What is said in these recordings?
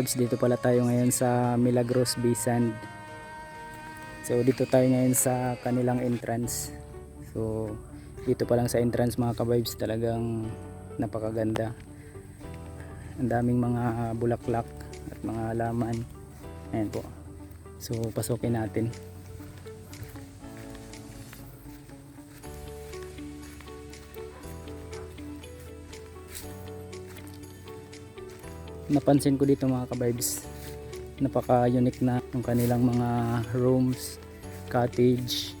Kabibes, dito pala tayo ngayon sa Milagros Bay. So dito tayo ngayon sa kanilang entrance. So dito pa lang sa entrance mga kabibes talagang napakaganda. Ang daming mga bulaklak at mga halaman. Ayan po. So pasukin natin. Napansin ko dito mga kabibes napaka unique na yung kanilang mga rooms cottage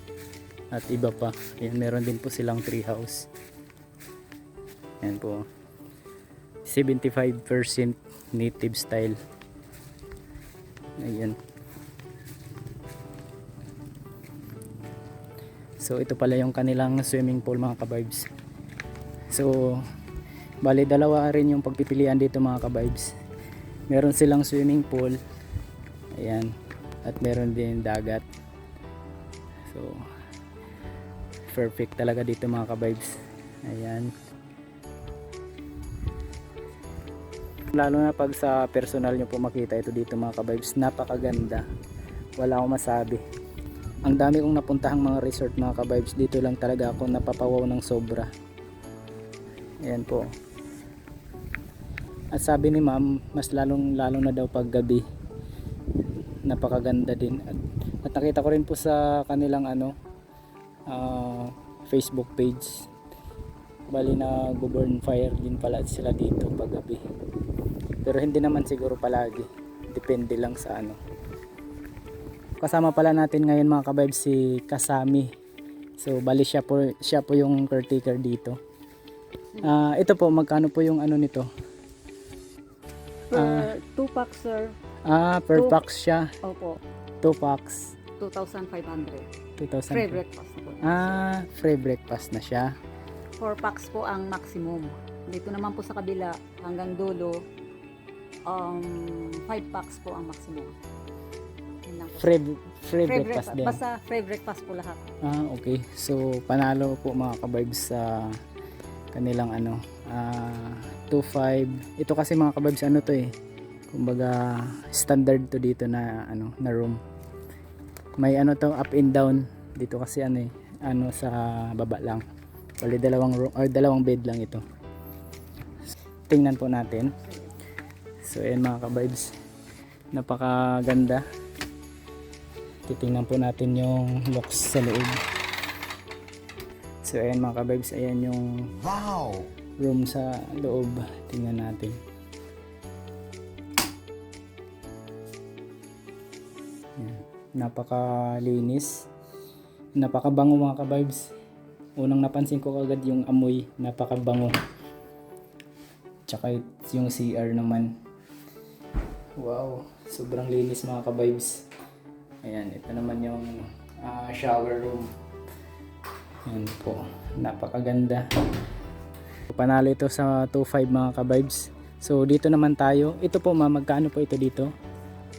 at iba pa. Ayan, meron din po silang tree house yan po 75% native style. Ayan. So ito pala yung kanilang swimming pool mga kabibes so Bali, dalawa rin yung pagpipilian dito mga kabibes. Meron silang swimming pool. Ayan. At meron din dagat. So, perfect talaga dito mga kabibes. Ayan. Lalo na pag sa personal nyo po makita ito dito mga kabibes. Napakaganda. Wala akong masabi. Ang dami kong napuntahang mga resort mga kabibes. Dito lang talaga ako napapawaw ng sobra. Ayan po. At sabi ni ma'am, mas lalong lalo na daw pag gabi. Napakaganda din. At, at nakita ko rin po sa kanilang ano ah, Facebook page. Bali na burn fire din pala sila dito pag gabi. Pero hindi naman siguro palagi. Depende lang sa ano. Kasama pala natin ngayon mga kabayb si Kasami. So bali siya po, siya po yung caretaker dito. Ah, ito po magkano po yung ano nito? Per 2 packs, sir. Ah, per Two- packs siya. Opo, 2 packs. 2,500. 2,000. Free breakfast po. Ah, free breakfast na siya. 4 packs po ang maximum. Dito naman po sa kabila, hanggang dulo, um, 5 packs po ang maximum. Free, free, Free breakfast, breakfast. din. Basta free breakfast po lahat. Ah, okay. So, panalo po mga kabibes sa kanilang ano, ah 2.5. Ito kasi mga kabibes ano to eh. Kumbaga standard to dito na ano, na room. May ano to up and down dito kasi ano eh, ano sa baba lang. Bali dalawang room or dalawang bed lang ito. Tingnan po natin. So, ayan mga kabibes. Napakaganda. Titingnan po natin yung looks sa loob. So ayan mga kabibes, ayan yung Wow! room sa loob. Tingnan natin. Ayan. Napakalinis. Napakabango mga kabibes. unang napansin ko agad yung amoy, napakabango. Tsaka yung CR naman. Wow, sobrang linis mga ka-vibes. Ayan, ito naman yung ah, shower room. Ayan po, napakaganda. Panalo ito sa 2.5 mga ka-vibes. So dito naman tayo. Ito po ma, magkano po ito dito?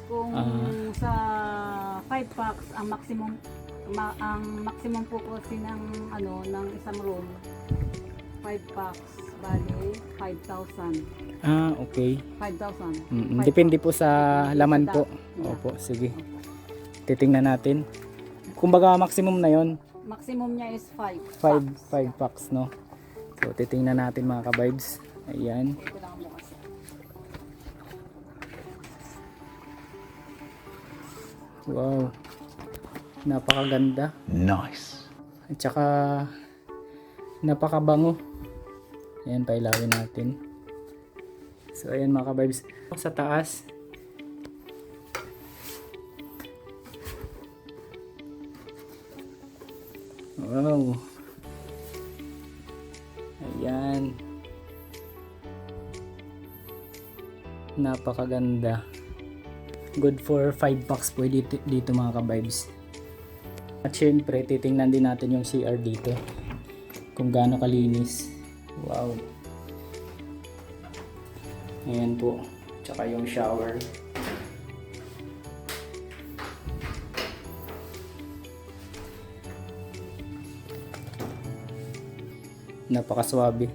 Kung Ah. sa 5 packs, ang maximum ma- ang maximum po kasi ng ano ng isang room 5 packs bali 5,000 Ah, okay. 5,000 Mm, Five Depende po sa laman po. Yeah. Opo, sige. Titingnan natin. Kumbaga maximum na yon maximum niya is 5 5 5 packs no. So titingnan natin mga ka-vibes. Ayan. Wow. Napakaganda. Nice. At saka napakabango. Ayan, pailawin natin. So ayan mga ka-vibes. Sa taas. Wow. Ayan. Napakaganda. Good for 5 bucks po dito, dito mga ka-vibes. At syempre, titingnan din natin yung CR dito. Kung gaano kalinis. Wow. Ayan po. Tsaka yung shower. Napakaswabe.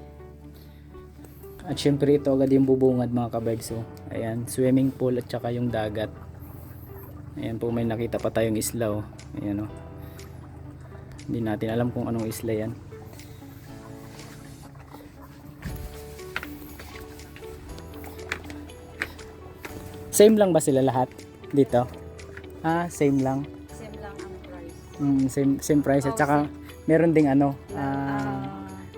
At syempre ito agad yung bubungad mga kabibes. So, ayan, swimming pool at tsaka yung dagat. Ayan po may nakita pa tayong isla oh. Ayan oh. Hindi natin alam kung anong isla yan. Same lang ba sila lahat dito? Ah, same lang. same lang ang price Mm, same same price at saka meron ding ano, Ah,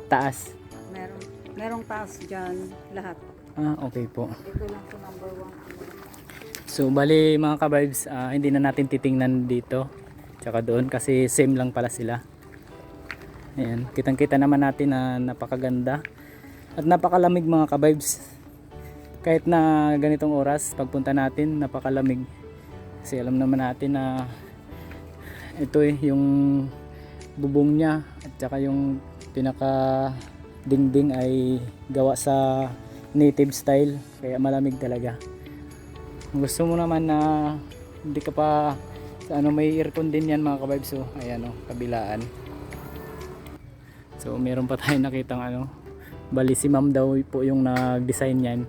taas. meron merong taas dyan lahat Ah, okay po. ito lang sa number 1 So bali mga ka-vibes, ah, hindi na natin titingnan dito tsaka doon kasi same lang pala sila. Ayan, kitang-kita naman natin na napakaganda at napakalamig mga ka-vibes. Kahit na ganitong oras, pagpunta natin, napakalamig. Kasi alam naman natin na ito eh, yung bubong niya at saka yung pinaka dingding ay gawa sa native style kaya malamig talaga. Gusto mo naman na hindi ka pa sa ano may aircon din yan mga kabibes so ayan o kabilaan. So meron pa tayong nakitang ano bali si ma'am daw po yung nag-design yan.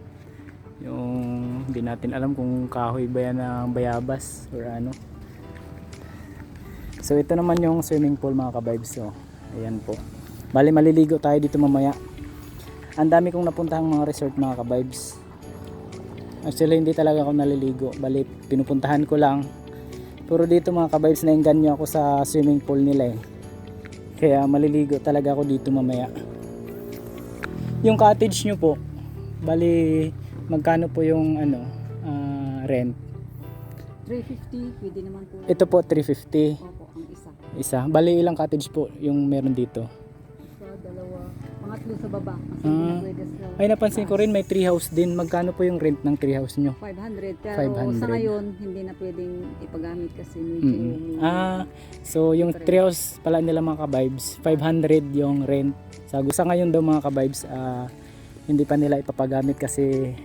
Yung hindi natin alam kung kahoy ba yan ng bayabas or ano. So ito naman yung swimming pool mga kabibes so ayan po bali maliligo tayo dito mamaya ang dami kong napuntahang mga resort mga kabibes Actually, hindi talaga ako naliligo. Bali, pinupuntahan ko lang. Pero dito mga kabibes, nainganyo ako sa swimming pool nila eh. Kaya maliligo talaga ako dito mamaya. Yung cottage nyo po, bali, magkano po yung ano, ah, rent? 350 pwede naman po Ito po, 350. opo ang isa Isa. Bali, ilang cottage po yung meron dito? Mga tatlo sa baba kasi Ah. hindi na pwede sa Ay, napansin ko rin, may tree house din. Magkano po yung rent ng tree house nyo? 500 pero 500. sa ngayon hindi na pwedeng ipagamit kasi medyo Mm. Ah, so yung treehouse pala nila mga ka-vibes, 500 yung rent. Sa sa ngayon daw mga ka-vibes, ah, hindi pa nila ipapagamit kasi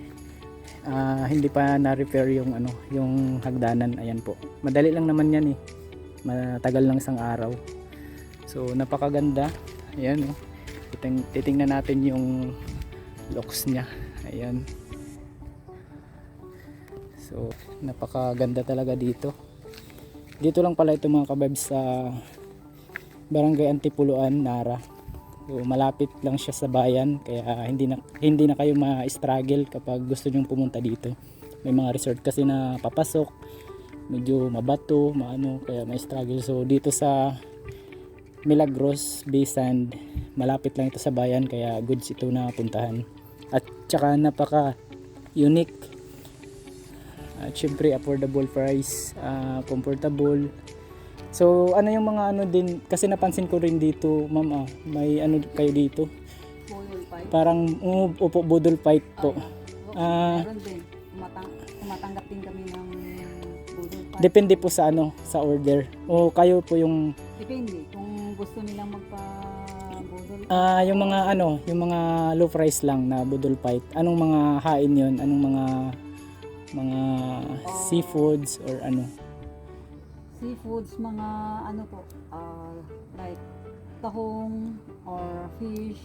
ah, hindi pa na-repair yung ano, yung hagdanan. Ayan po. Madali lang naman 'yan eh. Matagal lang isang araw. So napakaganda. Ayan oh. Titing, titingnan natin yung locks niya. Ayan. So napakaganda talaga dito. Dito lang pala ito mga kababs sa Barangay Antipuluan, Nara. So, malapit lang siya sa bayan kaya hindi na hindi na kayo ma-struggle kapag gusto niyo pumunta dito. May mga resort kasi na papasok, medyo mabato, maano kaya ma-struggle. So dito sa Milagros Bay Sand, malapit lang ito sa bayan kaya goods ito na puntahan. At tsaka napaka unique at syempre affordable price, ah, comfortable, So ano yung mga ano din kasi napansin ko rin dito, ma'am ah, may ano kayo dito. Pipe. Parang um, upo budol fight po. Ah. Tumatang, tumatanggap din kami ng budol pipe. Depende po sa ano, sa order. O kayo po yung Depende. Kung gusto nilang magpa budol pipe. ah yung mga ano, yung mga low price lang na budol fight. Anong mga hain 'yon? Anong mga mga seafoods or ano? seafoods, mga ano po, ah, like tahong or fish,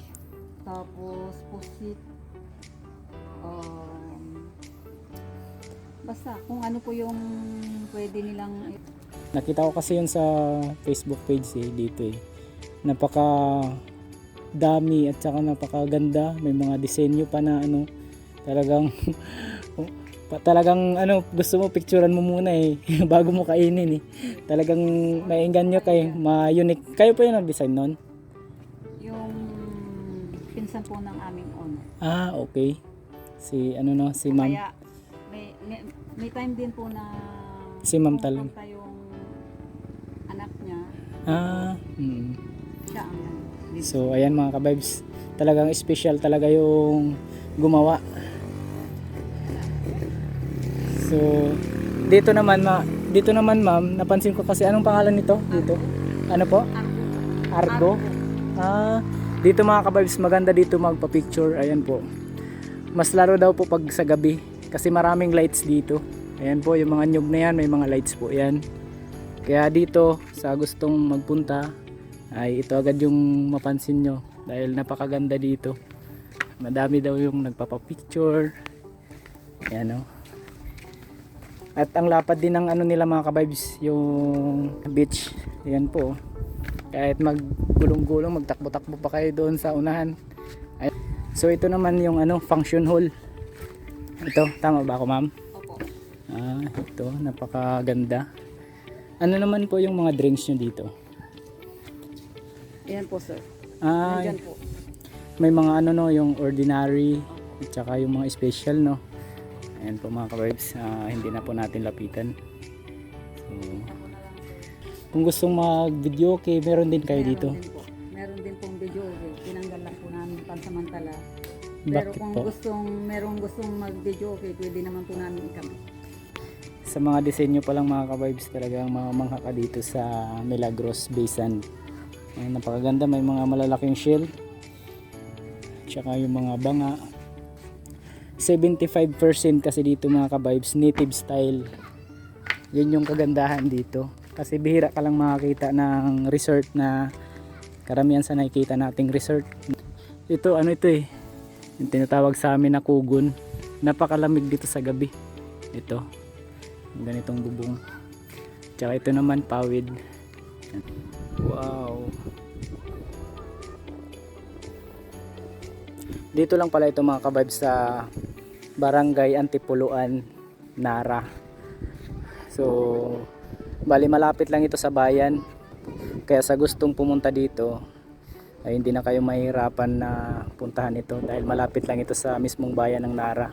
tapos pusit, um, basta kung ano po yung pwede nilang Nakita ko kasi yun sa Facebook page eh, dito eh. Napaka dami at saka napakaganda. May mga disenyo pa na ano, talagang pa- talagang ano, gusto mo picturean mo muna eh bago mo kainin eh. Talagang maiinganyo kayo, ma-unique. Kayo po yung nag-design nun? yung pinsan po ng aming owner. Ah, okay. Si ano no, si Ma'am. Kaya may, may, may time din po na Si Ma'am yung anak niya, Ah, mm. siya ang So ayan mga ka-vibes, talagang special talaga yung gumawa. So dito naman ma dito naman ma'am, napansin ko kasi anong pangalan nito dito? Ano po? Argo. Ah, dito mga ka-vibes, maganda dito magpa-picture. Ayan po. Mas laro daw po pag sa gabi kasi maraming lights dito. Ayan po, yung mga nyug na yan, may mga lights po yan. Kaya dito, sa gustong magpunta, ay ito agad yung mapansin nyo dahil napakaganda dito. Madami daw yung nagpapapicture. Yan o at ang lapad din ng ano nila mga kabibes yung beach. Yan po kahit maggulong-gulong magtakbo-takbo pa kayo doon sa unahan. Ay- so ito naman yung ano function hall. Ito tama ba ako ma'am? Opo. ah ito napakaganda ano naman po yung mga drinks nyo dito Ayan po sir. ah Nandyan po. may mga ano no, yung ordinary at saka yung mga special no. Ayan po mga ka-vibes, ah, hindi na po natin lapitan. So, kung gustong mag-video okay, meron din kayo Meron dito. Din po. Meron din pong video. okay. Tinanggal lang po namin pansamantala. Pero Bakit kung po? gustong, merong gustong mag-video, okay, pwede naman po namin ikam. Sa mga disenyo pa lang mga ka-vibes, talagang mamangha ka dito sa Milagros Basin. Ayan, napakaganda, may mga malalaking shell. Tsaka yung mga banga. 75% kasi dito mga ka-vibes, native style. Yun yung kagandahan dito. Kasi bihira ka lang makakita ng resort na karamihan sa nakikita nating resort. Ito, ano ito eh, yung tinatawag sa amin na kugon. Napakalamig dito sa gabi. Ito, ganitong bubong. Tsaka ito naman, pawid. Wow. Dito lang pala ito mga kabibes sa Barangay Antipuluan, Nara. So, bali malapit lang ito sa bayan. Kaya sa gustong pumunta dito, ay hindi na kayo mahirapan na puntahan ito dahil malapit lang ito sa mismong bayan ng Nara.